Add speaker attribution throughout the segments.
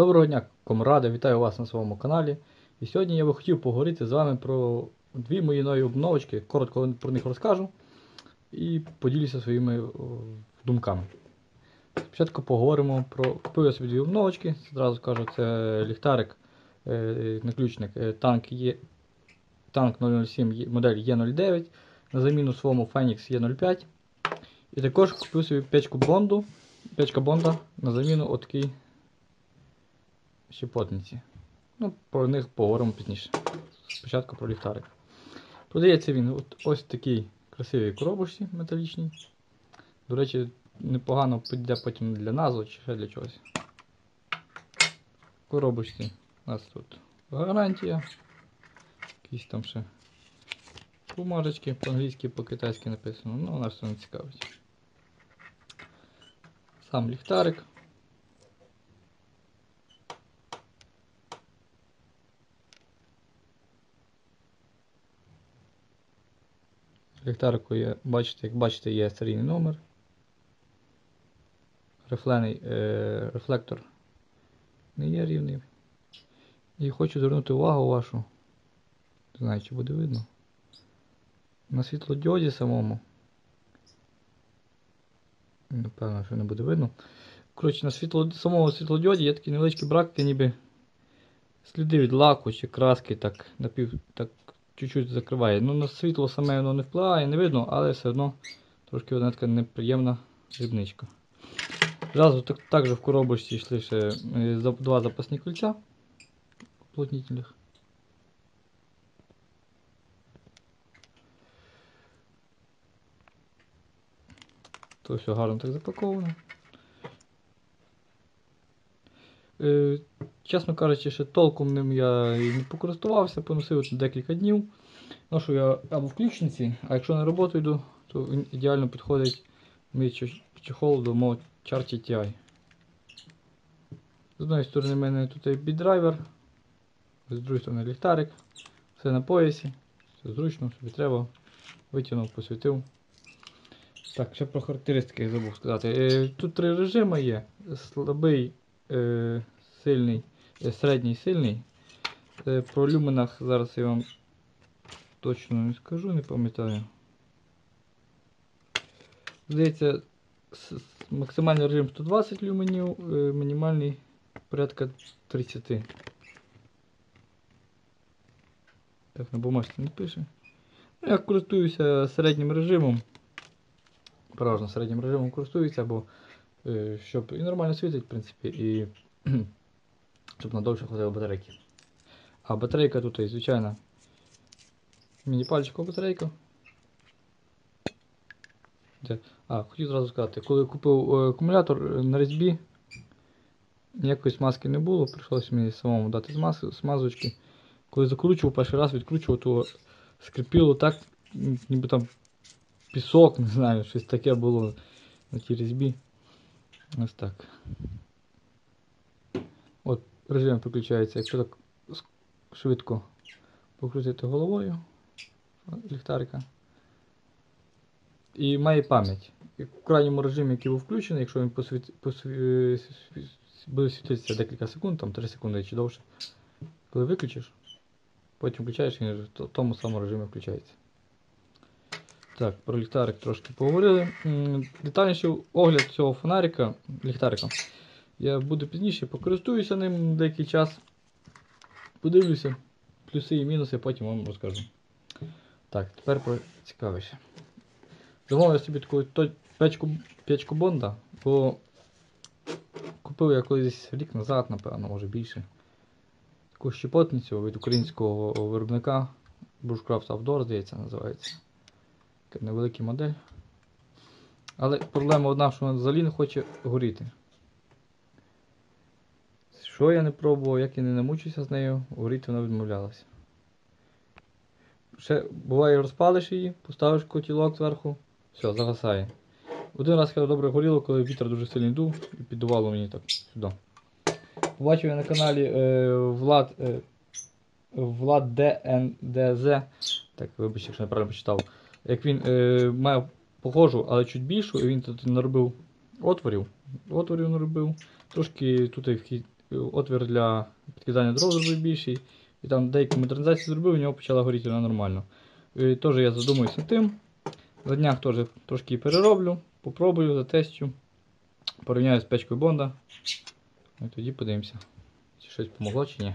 Speaker 1: Доброго дня, комради! Вітаю вас на своєму каналі. І сьогодні я би хотів поговорити з вами про дві мої нові обновочки. Коротко про них розкажу і поділюся своїми думками. Спочатку поговоримо про. Купив я собі дві обновочки. Зразу скажу, це ліхтарик, е, наключник е, танк є. Танк 007 є- модель Е09 на заміну своєму Phoenix Е05. І також купив собі печку Бонду, печка Бонда на заміну отакий щепотниці. Ну, про них поговоримо пізніше. Спочатку про ліхтарик. Продається він от ось в такій красивій коробочці металічній. До речі, непогано піде потім для назви чи ще для чогось. Коробочці у нас тут гарантія. Якісь там ще бумажечки по-англійськи, по-китайськи написано, ну нас все не цікавить. Сам ліхтарик. Ліхтарику є, бачите, як бачите, є серійний номер. Рефлений е, рефлектор не є рівний. І хочу звернути увагу вашу. Не знаю, чи буде видно. На світлодіоді самому. Напевно, що не буде видно. Коротше, на світло, самому світлодіоді є такі невеличкі браки, ніби сліди від лаку чи краски так напів так чуть-чуть закриває. Ну, на світло саме воно не впливає, не видно, але все одно трошки одна така неприємна дрібничка. Зразу так, також в коробочці йшли ще е, два запасні кільця уплотнительних. То все гарно так запаковано. Чесно кажучи, ще толком ним я і не покористувався, поносив декілька днів. Ношу я або в ключниці, а якщо на роботу йду, то він ідеально підходить мій чехол до мого Charty TI. З одної сторони в мене тут є бідрайвер, з другої сторони ліхтарик, все на поясі, все зручно, собі треба, витягнув, посвітив. Так, ще про характеристики забув сказати. Е, Тут три режими є: слабий, е, сильний, середній сильний. Про люменах зараз я вам точно не скажу, не пам'ятаю. Здається, максимальний режим 120 люменів, е, мінімальний порядка 30. Так, на бумажці не пише. Ну, Я користуюся середнім режимом. Переважно середнім режимом користуюся, бо е, щоб і нормально світить, в принципі, і щоб надовше хватило батарейки. А батарейка тут, звичайно, міні-пальчикова батарейка. А, хотів зразу сказати, коли купив е, акумулятор е, на різьбі, ніякої смазки не було, прийшлося мені самому дати смаз, смазочки. Коли закручував, перший раз відкручував, то скрипіло так, ніби там пісок, не знаю, щось таке було на тій різьбі. Ось так. Режим виключається, якщо так швидко покрутити головою ліхтарика. І має пам'ять. В крайньому режимі, який був включений, якщо він посвіт... посві... буде світитися декілька секунд, там 3 секунди чи довше. Коли виключиш, потім включаєш, він в тому самому режимі включається. Так, про ліхтарик трошки поговорили. Детальніший огляд цього фонарика, ліхтарика. Я буду пізніше, покористуюся ним деякий час. Подивлюся, плюси і мінуси, потім вам розкажу. Так, тепер про цікавіше. Замовив собі таку печку, печку Бонда, бо купив я колись рік назад, напевно, може більше. Таку щепотницю від українського виробника Bushcraft Outdoor, здається, називається. Така невелика модель. Але проблема одна, що вона взагалі не хоче горіти. Що я не пробував, як я не намучився з нею, горіти вона відмовлялася. Ще буває розпалиш її, поставиш котілок зверху, все, загасає. Один раз я добре горіло, коли вітер дуже сильний дув і піддувало мені так сюди. Побачив я на каналі е, Влад, е, Влад ДНДЗ, так вибачте, якщо неправильно почитав, як він е, має похожу, але чуть більшу, і він тут наробив отворів. Отворів наробив. Трошки тут вхід, отвір для підкидання дров зробив більший. І там деякі модернізації зробив, у нього почала горіти вона нормально. І теж я задумуюся над тим. За днях теж трошки перероблю, попробую, затестю. Порівняю з печкою Бонда. І тоді подивимося, чи щось помогло чи ні.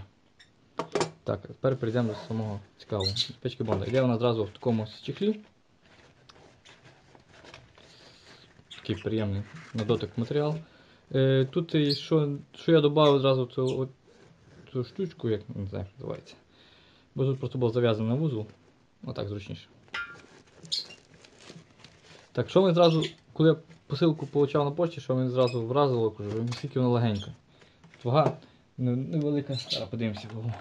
Speaker 1: Так, тепер перейдемо до самого цікавого. З Печки Бонда. Йде вона одразу в такому чехлі. Такий приємний на дотик матеріал. Е, тут що, що я додав зразу цю, цю штучку, як не знаю, як називається. Бо тут просто було зав'язано на вузол. Отак зручніше. Так, що ми зразу, коли я посилку получав на почті, що мене зразу вразило, кажу, наскільки вона легенька. Вага невелика. Зараз подивимося вагу.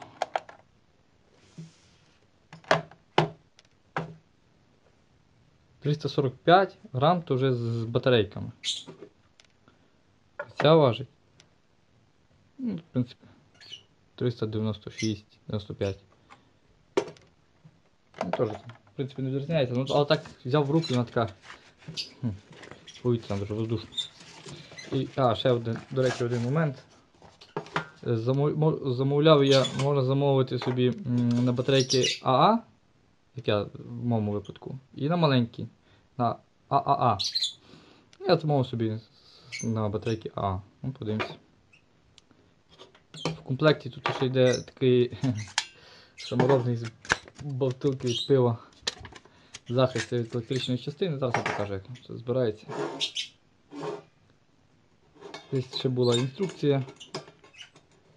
Speaker 1: «345 грам то вже з батарейками. Ця важить. Ну, в принципі, 396, 95. Ну, теж, в принципі, не відрізняється. Ну, але так взяв в руки, вона така. хм, Повітряна дуже воздушна. І, а, ще один, до речі, один момент. Замов- Замовляв я, можна замовити собі на батарейки АА, як я в моєму випадку, і на маленькі, на ААА. Я замовив собі на батарейки АА. Ну, подивимося. В комплекті тут ще йде такий саморобний з бутилки від пива. Захист від електричної частини. Зараз я покажу, як це збирається. Десь ще була інструкція.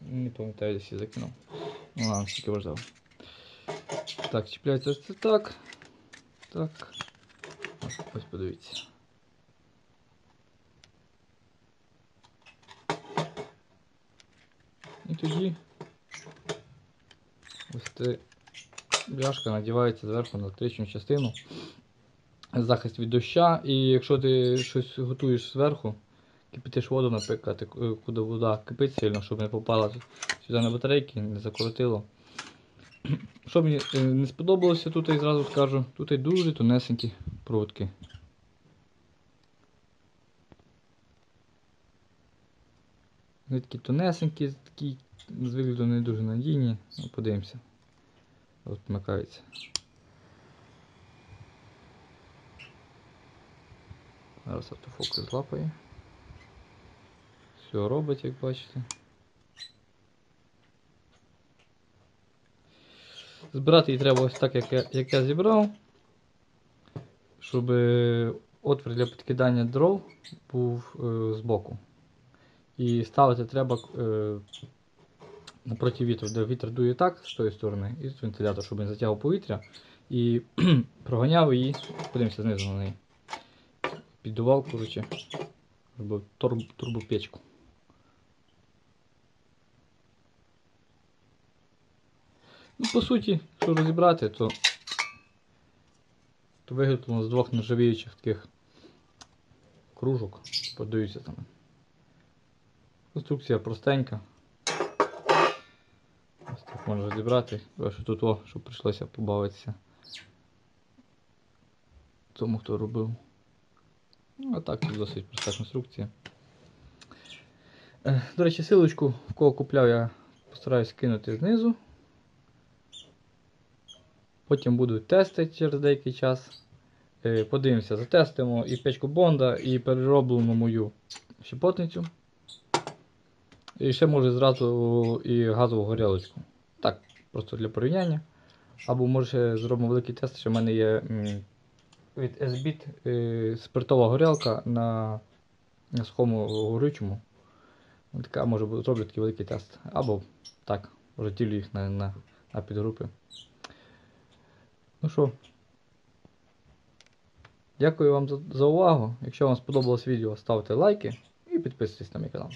Speaker 1: Не пам'ятаю, десь я закинув. Ну ладно, тільки важливо. Так, чіпляється це так. Так. Ось подивіться. Тоді ось ця бляшка надівається зверху на електричну частину. Захист від доща. І якщо ти щось готуєш зверху, кипятиш воду, наприклад, куди вода кипить сильно, щоб не попала сюди на батарейки, не закоротило. Що мені е, не сподобалося, тут я зразу скажу, тут і дуже тонесенькі проводки. Вони такі тонесенькі, такі з вигляду не дуже надійні. Ну, подивимося. От вмикається. Зараз автофокус злапає. Все робить, як бачите. Збирати її треба ось так, як я, як я зібрав, щоб е, отвір для підкидання дров був е, збоку. І ставити треба е, напроти вітру, де вітер дує так з тої сторони, і з вентилятор, щоб він затягував повітря і проганяв її, подивимося знизу на неї. Піддував, коротше, робив турб, турбопечку. Ну, по суті, якщо розібрати, то, то з двох нержавіючих таких кружок, подаються там. Конструкція простенька. Ось так можна розібрати. Бачу тут о, щоб прийшлося побавитися. Тому хто робив. Ну, а так тут досить проста конструкція. Е, До речі, силочку, в кого купляв, я постараюсь кинути знизу. Потім буду тестити через деякий час. Е, Подивимося, затестимо і печку Бонда, і перероблену мою щепотницю. І ще може зразу і газову горілочку. Так, просто для порівняння. Або може зробимо великий тест, що в мене є від SBIT е, спиртова горілка на, сухому горючому. Така може зроблю такий великий тест. Або так, розділю їх на, на, на підгрупи. Ну що, дякую вам за, за увагу. Якщо вам сподобалось відео, ставте лайки і підписуйтесь на мій канал.